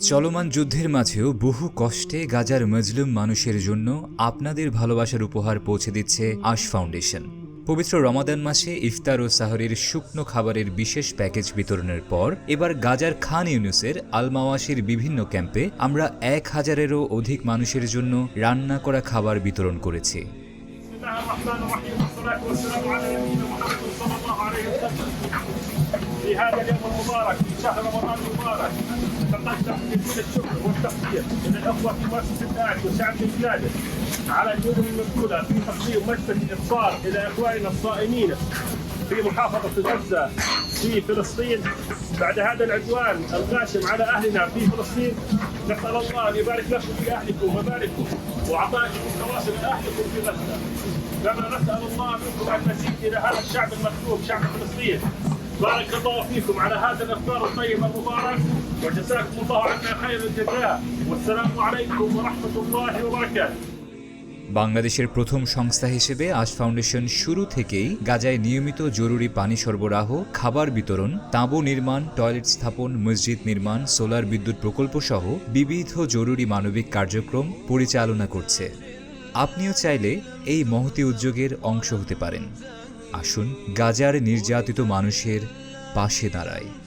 চলমান যুদ্ধের মাঝেও বহু কষ্টে গাজার মজলুম মানুষের জন্য আপনাদের ভালোবাসার উপহার পৌঁছে দিচ্ছে আশ ফাউন্ডেশন। পবিত্র রমাদান মাসে ইফতার ও সাহরের শুকনো খাবারের বিশেষ প্যাকেজ বিতরণের পর এবার গাজার খান ইউনুসের আলমাওয়াসির বিভিন্ন ক্যাম্পে আমরা এক হাজারেরও অধিক মানুষের জন্য রান্না করা খাবার বিতরণ করেছি। في هذا اليوم المبارك في شهر رمضان المبارك. نتقدم بكل الشكر والتقدير من الأخوة في مؤسسة داعش وشعب بلاده على جهودهم المبذولة في تقديم وجبه الافطار إلى إخواننا الصائمين في محافظة غزة في فلسطين. بعد هذا العدوان الغاشم على أهلنا في فلسطين نسأل الله أن يبارك لكم في أهلكم وبارككم وعطائكم التواصل لاهلكم في غزة. كما نسأل الله منكم أن نسيء إلى هذا الشعب المظلوم شعب فلسطين. بارك الله فيكم على هذا الافطار الطيب المبارك وجزاكم الله عنا خير الجزاء والسلام عليكم ورحمه الله وبركاته বাংলাদেশের প্রথম সংস্থা হিসেবে আশ ফাউন্ডেশন শুরু থেকেই গাজায় নিয়মিত জরুরি পানি সরবরাহ খাবার বিতরণ তাঁবু নির্মাণ টয়লেট স্থাপন মসজিদ নির্মাণ সোলার বিদ্যুৎ প্রকল্প সহ বিবিধ জরুরি মানবিক কার্যক্রম পরিচালনা করছে আপনিও চাইলে এই মহতি উদ্যোগের অংশ হতে পারেন আসুন গাজার নির্যাতিত মানুষের পাশে দাঁড়ায়